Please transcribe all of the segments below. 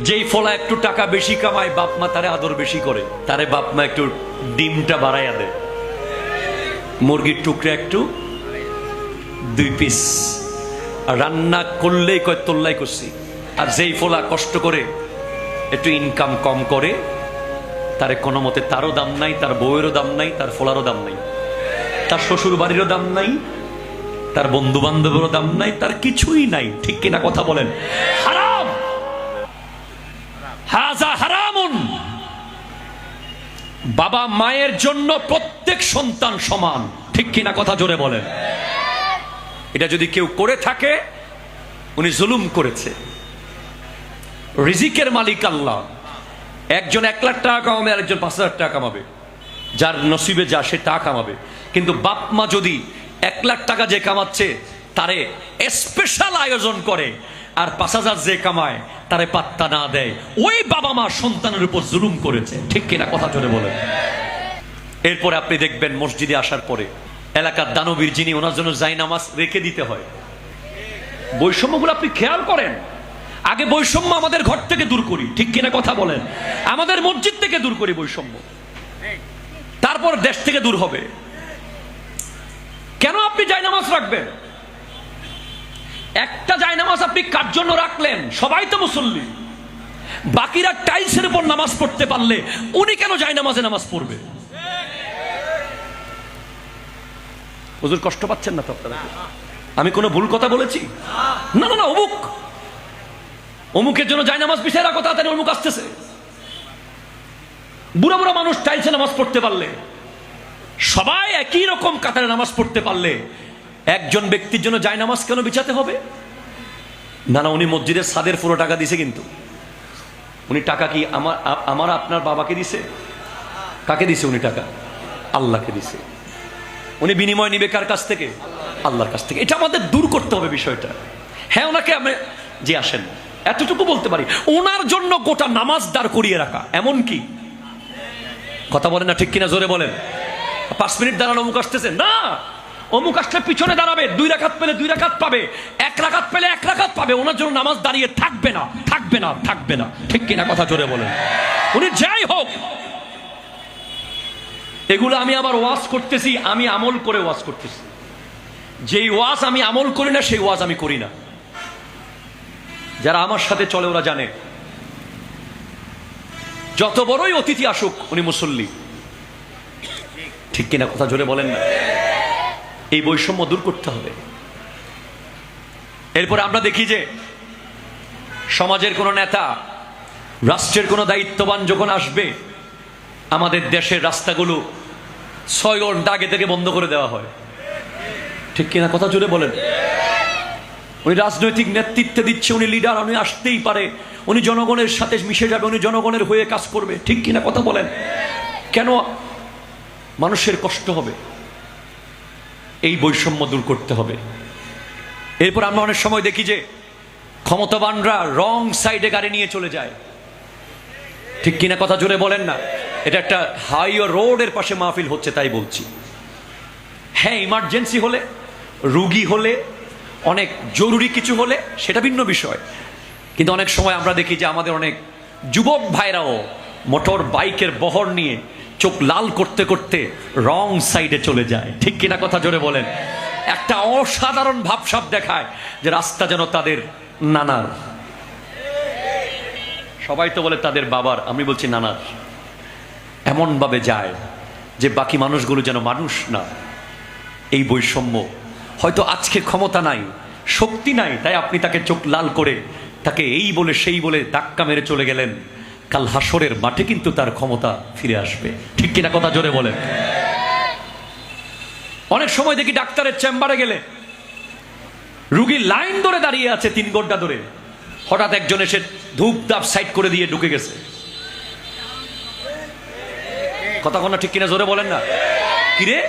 যেই ফলা একটু টাকা বেশি কামায়, বাপ মা তারে আদর বেশি করে। তারে বাপ মা একটু ডিমটা বাড়াইয়া দেয়। মুরগির টুকরা একটু, দুই পিস। রান্না করলেই কয়, তোল্লাই করছি। আর যেই ফোলা কষ্ট করে একটু ইনকাম কম করে, তারে কোনো মতে তারও দাম নাই, তার বউয়েরও দাম নাই, তার ফোলারও দাম নাই, তার শ্বশুর বাড়িরও দাম নাই, তার বন্ধু বান্ধবেরও দাম নাই, তার কিছুই নাই। ঠিক কিনা কথা বলেন? হারাম! বাবা মায়ের জন্য প্রত্যেক সন্তান সমান। ঠিক কিনা কথা জোরে বলেন। এটা যদি কেউ করে থাকে, উনি জুলুম করেছে। রিজিকের মালিক আল্লাহ। একজন এক লাখ টাকা কামাবে আর একজন পাঁচ হাজার টাকা কামাবে। যার নসিবে যা, সে টাকা কামাবে। কিন্তু বাপ মা যদি এক লাখ টাকা যে কামাচ্ছে, তারে স্পেশাল আয়োজন করে। আর পাঁচ হাজার যে কামায়, তারে পাত্তা না দেয়। ওই বাবা মা সন্তানের উপর জুলুম করেছে। ঠিক কিনা কথা জোরে বলেন। এরপরে আপনি দেখবেন মসজিদে আসার পরে এলাকার দানবীর যিনি, ওনার জন্য যাই নামাজ রেখে দিতে হয়। বৈষম্যগুলো আপনি খেয়াল করেন। আগে বৈষম্য আমাদের ঘর থেকে দূর করি। ঠিক কিনা কথা বলেন। আমাদের মসজিদ থেকে দূর করি বৈষম্য। তারপর দেশ থেকে দূর হবে। কেন আপনি জায়নামাজ রাখবেন? একটা জায়নামাজ আপনি কার জন্য রাখলেন? সবাই তো মুসল্লি। বাকিরা টাইলসের উপর নামাজ পড়তে পারলে উনি কেন জায়নামাজে নামাজ পড়বে? হুজুর, কষ্ট পাচ্ছেন না তো আপনারা? আমি কোনো ভুল কথা বলেছি? না না না, অমুক। অমুকের জন্য যায় নামাজ পিছিয়ে রাখো, তাড়াতাড়ি অমুক আসতেছে। বুড়ো বুড়া মানুষ টাইলসে নামাজ পড়তে পারলে, সবাই একই রকম কাতারে নামাজ পড়তে পারলে একজন ব্যক্তির জন্য যায় নামাজ কেন বিছাতে হবে? না না, উনি মসজিদের সাদের পুরো টাকা দিছে কিন্তু। উনি টাকা কি আমার আমার আপনার বাবাকে দিছে? কাকে দিছে উনি টাকা? আল্লাহকে দিছে। উনি বিনিময় নিবে কার কাছ থেকে? আল্লাহর কাছ থেকে। এটা আমাদের দূর করতে হবে বিষয়টা। হ্যাঁ ওনাকে আমি যে আসেন। এতটুকু বলতে পারি। ওনার জন্য গোটা নামাজ দাঁড় করিয়ে রাখা। এমন কি? কথা বলেন না ঠিক কিনা, জোরে বলেন। পাঁচ মিনিট দাঁড়ানো অমুক আসতেছে। না! অমুক আসলে পিছনে দাঁড়াবে, দুই রাখাত পেলে দুই রাখাত পাবে, এক রাখাত পেলে এক রাখাত পাবে, ওনার জন্য নামাজ দাঁড়িয়ে থাকবে না থাকবে না থাকবে না। ঠিক কিনা কথা জোরে বলেন। উনি যাই হোক, এগুলো আমি আবার ওয়াজ করতেছি, আমি আমল করে ওয়াজ করতেছি। যেই ওয়াজ আমি আমল করি না, সেই ওয়াজ আমি করি না। যারা আমার সাথে চলে, ওরা জানে। যত বড়ই অতিথি আসুক, উনি মুসল্লি। ঠিক কিনা কথা জোরে বলেন না? এই বৈষম্য দূর করতে হবে। এরপরে আমরা দেখি যে সমাজের কোনো নেতা, রাষ্ট্রের কোনো দায়িত্ববান যখন আসবে, আমাদের দেশের রাস্তাগুলো ছয় ঘণ্টা আগে থেকে বন্ধ করে দেওয়া হয়। ঠিক কিনা কথা জুড়ে বলেন? উনি রাজনৈতিক নেতৃত্বে দিচ্ছে, উনি লিডার উনি আসতেই পারে, উনি জনগণের সাথে মিশে যাবে, উনি জনগণের হয়ে কাজ করবে। ঠিক কিনা কথা বলেন? কেন মানুষের কষ্ট হবে? এই বৈষম্য দূর করতে হবে। এরপর আমরা অনেক সময় দেখি যে ক্ষমতাবানরা রং সাইডে গাড়ি নিয়ে চলে যায়। ঠিক কিনা কথা জোরে বলেন না, এটা একটা হাইওয়ে রোডের পাশে মাহফিল হচ্ছে তাই বলছি। হ্যাঁ ইমার্জেন্সি হলে, রুগী হলে, অনেক জরুরি কিছু হলে সেটা ভিন্ন বিষয়। কিন্তু অনেক সময় আমরা দেখি যে আমাদের অনেক যুবক ভাইরাও মোটর বাইকের বহর নিয়ে চোখ লাল করতে করতে রং সাইডে চলে যায়। ঠিক কিনা কথা জোরে বলেন? একটা অসাধারণ ভাবসাব দেখায় যে রাস্তা যেন তাদের নানার। সবাই তো বলে তাদের বাবার, আমি বলছি নানার। এমনভাবে যায় যে বাকি মানুষগুলো যেন মানুষ না। এই বৈষম্য। হয়তো আজকে ক্ষমতা নাই, শক্তি নাই, তাই আপনি তাকে চোখ লাল করে তাকে এই বলে সেই বলে ধাক্কা মেরে চলে গেলেন। কাল হাসরের মাঠে কিন্তু তার ক্ষমতা ফিরে আসবে। ঠিক কিনা কথা জোরে বলেন? অনেক সময় দেখি ডাক্তারের চেম্বারে গেলে রুগী লাইন ধরে দাঁড়িয়ে আছে তিন ঘণ্টা ধরে। হঠাৎ একজন এসে ধূপ ধাপ সাইড করে দিয়ে ঢুকে গেছে। কথা কোনো ঠিক কিনা জোরে বলেন না? কিরে?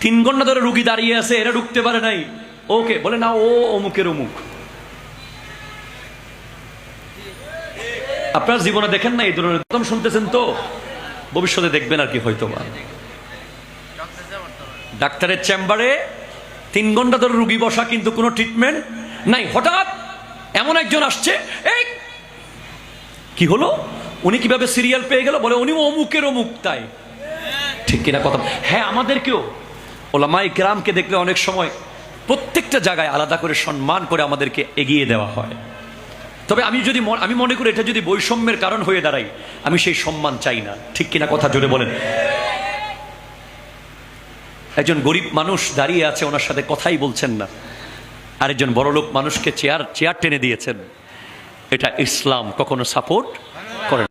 তিন ঘণ্টা ধরে রুগী দাঁড়িয়ে আছে, এরা ঢুকতে পারে নাই। ওকে, বলে না, ও অমুকের অমুক। আপনার জীবনে দেখেন না এই ধরনের প্রথম শুনতেছেন তো? ভবিষ্যতে দেখবেন আর কি হয়তো বা। ডাক্তারের চেম্বারে তিন ঘণ্টা ধরে রুগী বসা কিন্তু কোনো ট্রিটমেন্ট নাই। হঠাৎ এমন একজন আসছে, এই কি হলো? উনি কীভাবে সিরিয়াল পেয়ে গেল? বলে উনি অমুকের অমুক তাই। ঠিক কিনা কথা? হ্যাঁ আমাদেরকেও। ওলামাই গ্রামকে দেখলে অনেক সময় প্রত্যেকটা জায়গায় আলাদা করে সম্মান করে আমাদেরকে এগিয়ে দেওয়া হয়। তবে আমি যদি আমি মনে করি এটা যদি বৈষম্যের কারণ হয়ে দাঁড়াই আমি সেই সম্মান চাই না। ঠিক কিনা কথা জোরে বলেন। একজন গরিব মানুষ দাঁড়িয়ে আছে, ওনার সাথে কথাই বলছেন না। আরেকজন বড়লোক মানুষকে চেয়ার চেয়ার টেনে দিয়েছেন। এটা ইসলাম কখনো সাপোর্ট করে।